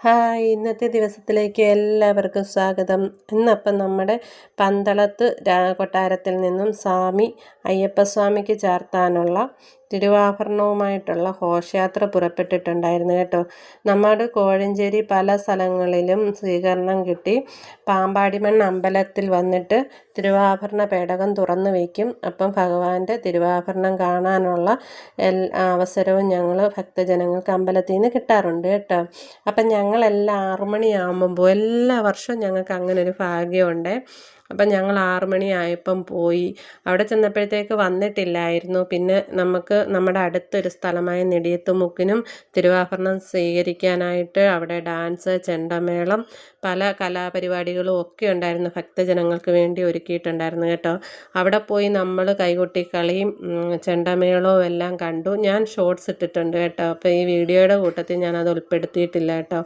Hi ഇന്നത്തെ ദിവസത്തിലേക്ക് എല്ലാവർക്കും സ്വാഗതം. ഇന്നപ്പം നമ്മുടെ പന്തളത്ത് കൊട്ടാരത്തിൽ നിന്നും സ്വാമി അയ്യപ്പസ്വാമിക്ക് ചാർത്താനുള്ള തിരുവാഭരണവുമായിട്ടുള്ള ഘോഷയാത്ര പുറപ്പെട്ടിട്ടുണ്ടായിരുന്നു കേട്ടോ. നമ്മുടെ കോഴഞ്ചേരി പല സ്ഥലങ്ങളിലും സ്വീകരണം കിട്ടി. പാമ്പാടിമൺ അമ്പലത്തിൽ വന്നിട്ട് തിരുവാഭരണ പേടകം തുറന്നു വയ്ക്കും. അപ്പം ഭഗവാന്റെ തിരുവാഭരണം കാണാനുള്ള അവസരവും ഞങ്ങൾ ഭക്തജനങ്ങൾക്ക് അമ്പലത്തിൽ നിന്ന് കിട്ടാറുണ്ട് കേട്ടോ. അപ്പം ഞങ്ങളെല്ലാം ആറുമണിയാകുമ്പോൾ എല്ലാ വർഷവും ഞങ്ങൾക്ക് അങ്ങനെ ഒരു ഭാഗ്യമുണ്ട്. അപ്പം ഞങ്ങൾ ആറു മണിയായപ്പം പോയി. അവിടെ ചെന്നപ്പോഴത്തേക്ക് വന്നിട്ടില്ലായിരുന്നു. പിന്നെ നമുക്ക് നമ്മുടെ അടുത്തൊരു സ്ഥലമായ നെടിയത്തുമുക്കിനും തിരുവാഭരണം സ്വീകരിക്കാനായിട്ട് അവിടെ ഡാൻസ് ചെണ്ടമേളം പല കലാപരിപാടികളും ഒക്കെ ഉണ്ടായിരുന്നു. ഭക്തജനങ്ങൾക്ക് വേണ്ടി ഒരുക്കിയിട്ടുണ്ടായിരുന്നു കേട്ടോ. അവിടെ പോയി നമ്മൾ കൈകൊട്ടിക്കളിയും ചെണ്ടമേളവും എല്ലാം കണ്ടു. ഞാൻ ഷോർട്സ് ഇട്ടിട്ടുണ്ട് കേട്ടോ. അപ്പോൾ ഈ വീഡിയോയുടെ കൂട്ടത്തിൽ ഞാനത് ഉൾപ്പെടുത്തിയിട്ടില്ല കേട്ടോ.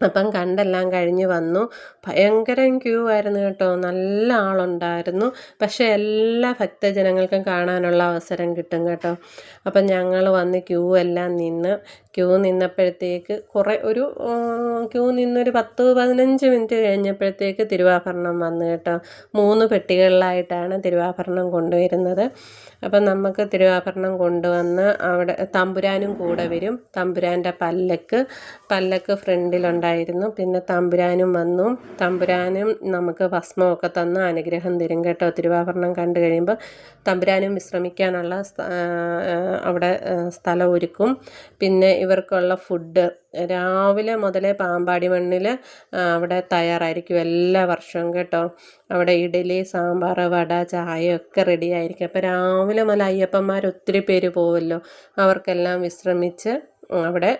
അപ്പം കണ്ടെല്ലാം കഴിഞ്ഞ് വന്നു. ഭയങ്കരം ക്യൂ ആയിരുന്നു കേട്ടോ. നല്ല ആളുണ്ടായിരുന്നു. പക്ഷേ എല്ലാ ഭക്തജനങ്ങൾക്കും കാണാനുള്ള അവസരം കിട്ടും കേട്ടോ. അപ്പം ഞങ്ങൾ വന്ന് ക്യൂ എല്ലാം നിന്ന് ക്യൂ നിന്നപ്പോഴത്തേക്ക് കുറേ ഒരു ക്യൂ നിന്നൊരു പത്ത് പതിനഞ്ച് മിനിറ്റ് കഴിഞ്ഞപ്പോഴത്തേക്ക് തിരുവാഭരണം വന്നു കേട്ടോ. മൂന്ന് പെട്ടികളിലായിട്ടാണ് തിരുവാഭരണം കൊണ്ടുവരുന്നത്. അപ്പം നമുക്ക് തിരുവാഭരണം കൊണ്ടുവന്ന് അവിടെ തമ്പുരാനും കൂടെ വരും. തമ്പുരാന്റെ പല്ലക്ക് പല്ലക്ക് ഫ്രണ്ടിലുണ്ടായിരുന്നു പിന്നെ തമ്പുരാനും വന്നു. തമ്പുരാനും നമുക്ക് ഭസ്മമൊക്കെ തന്ന് അനുഗ്രഹം തരും കേട്ടോ. തിരുവാഭരണം കണ്ടു കഴിയുമ്പോൾ തമ്പുരാനും വിശ്രമിക്കാനുള്ള അവിടെ സ്ഥലം ഒരുക്കും. പിന്നെ ഇവർക്കുള്ള ഫുഡ് രാവിലെ മുതലേ പാമ്പാടി മണ്ണിൽ അവിടെ തയ്യാറായിരിക്കും എല്ലാ വർഷവും കേട്ടോ. അവിടെ ഇഡലി സാമ്പാർ വട ചായ ഒക്കെ റെഡി ആയിരിക്കും. അപ്പോൾ രാവിലെ മുതൽ അയ്യപ്പന്മാർ ഒത്തിരി പേര് പോവുമല്ലോ അവർക്കെല്ലാം വിശ്രമിച്ച് അവിടെ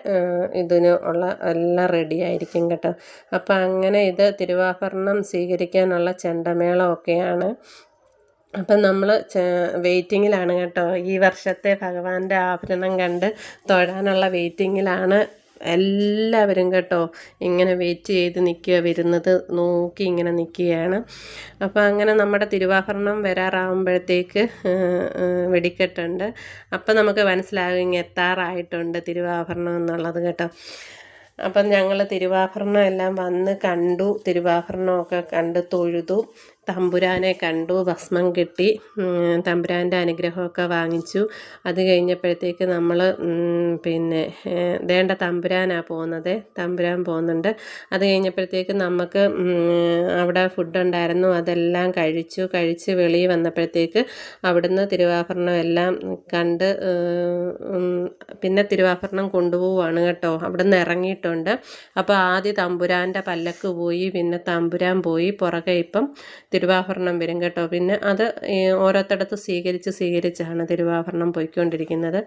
ഇതിന് ഉള്ള എല്ലാം റെഡി ആയിരിക്കും കേട്ടോ. അപ്പം അങ്ങനെ ഇത് തിരുവാഭരണം സ്വീകരിക്കാനുള്ള ചെണ്ടമേളമൊക്കെയാണ്. അപ്പം നമ്മൾ വെയിറ്റിങ്ങിലാണ് കേട്ടോ. ഈ വർഷത്തെ ഭഗവാന്റെ ആഭരണം കണ്ട് തൊഴാനുള്ള വെയിറ്റിങ്ങിലാണ് എല്ലാവരും കേട്ടോ ഇങ്ങനെ വെയിറ്റ് ചെയ്ത് നിൽക്കുക വരുന്നത് നോക്കി ഇങ്ങനെ നിൽക്കുകയാണ് അപ്പോൾ അങ്ങനെ നമ്മുടെ തിരുവാഭരണം വരാറാകുമ്പോഴത്തേക്ക് വെടിക്കെട്ടുണ്ട്. അപ്പം നമുക്ക് മനസ്സിലാകും ഇങ്ങനെ എത്താറായിട്ടുണ്ട് തിരുവാഭരണം എന്നുള്ളത് കേട്ടോ. അപ്പം ഞങ്ങൾ തിരുവാഭരണം എല്ലാം വന്ന് കണ്ടു. തിരുവാഭരണമൊക്കെ കണ്ട് തൊഴുതു. തമ്പുരാനെ കണ്ടു ഭസ്മം കിട്ടി തമ്പുരാന്റെ അനുഗ്രഹമൊക്കെ വാങ്ങിച്ചു. അത് കഴിഞ്ഞപ്പോഴത്തേക്ക് നമ്മൾ പിന്നെ വേണ്ട തമ്പുരാനാണ് പോകുന്നത് തമ്പുരാൻ പോകുന്നുണ്ട്. അത് കഴിഞ്ഞപ്പോഴത്തേക്ക് നമുക്ക് അവിടെ ഫുഡ് ഉണ്ടായിരുന്നു അതെല്ലാം കഴിച്ചു. കഴിച്ച് വെളിയിൽ വന്നപ്പോഴത്തേക്ക് അവിടുന്ന് തിരുവാഭരണം എല്ലാം കണ്ട് പിന്നെ തിരുവാഭരണം കൊണ്ടുപോവാണ് കേട്ടോ. അവിടുന്ന് ഇറങ്ങിയിട്ടുണ്ട്. അപ്പോൾ ആദ്യം തമ്പുരാന്റെ പല്ലക്ക് പോയി പിന്നെ തമ്പുരാൻ പോയി പുറകെ ഇപ്പം തിരുവാഭരണം വരും കേട്ടോ. പിന്നെ അത് ഓരോരുത്തടത്ത് സ്വീകരിച്ച് സ്വീകരിച്ചാണ് തിരുവാഭരണം പോയിക്കൊണ്ടിരിക്കുന്നത്.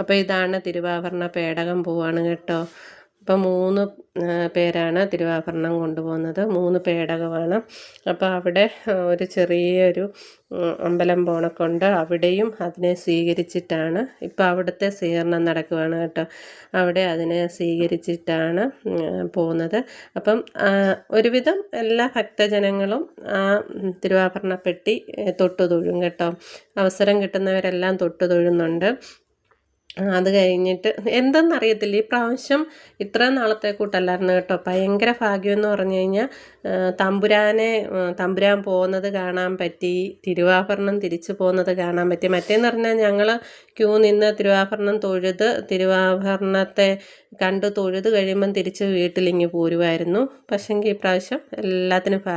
അപ്പോൾ ഇതാണ് തിരുവാഭരണ പേടകം പോവാണ് കേട്ടോ. അപ്പോൾ മൂന്ന് പേരാണ് തിരുവാഭരണം കൊണ്ടുപോകുന്നത്. മൂന്ന് പേടകമാണ്. അപ്പോൾ അവിടെ ഒരു ചെറിയൊരു അമ്പലം പോണക്കൊണ്ട്. അവിടെയും അതിനെ സ്വീകരിച്ചിട്ടാണ് ഇപ്പോൾ അവിടുത്തെ സ്വീകരണം നടക്കുകയാണ് കേട്ടോ. അവിടെ അതിനെ സ്വീകരിച്ചിട്ടാണ് പോകുന്നത്. അപ്പം ഒരുവിധം എല്ലാ ഭക്തജനങ്ങളും ആ തിരുവാഭരണപ്പെട്ടി തൊട്ടു തൊഴും കേട്ടോ. അവസരം കിട്ടുന്നവരെല്ലാം തൊട്ടു തൊഴുന്നുണ്ട്. അത് കഴിഞ്ഞിട്ട് എന്തെന്നറിയത്തില്ല. ഈ പ്രാവശ്യം ഇത്ര നാളത്തെ കൂട്ടല്ലായിരുന്നു കേട്ടോ. ഭയങ്കര ഭാഗ്യം എന്ന് പറഞ്ഞു കഴിഞ്ഞാൽ തമ്പുരാനെ തമ്പുരാൻ പോകുന്നത് കാണാൻ പറ്റി തിരുവാഭരണം തിരിച്ചു പോകുന്നത് കാണാൻ പറ്റി. മറ്റേന്ന് പറഞ്ഞാൽ ഞങ്ങൾ ക്യൂ നിന്ന് തിരുവാഭരണം തൊഴുത് തിരുവാഭരണത്തെ കണ്ട് തൊഴുത് കഴിയുമ്പം തിരിച്ച് വീട്ടിലിങ്ങി പോരുമായിരുന്നു പക്ഷെങ്കിൽ ഈ പ്രാവശ്യം എല്ലാത്തിനും ഭാഗ്യം.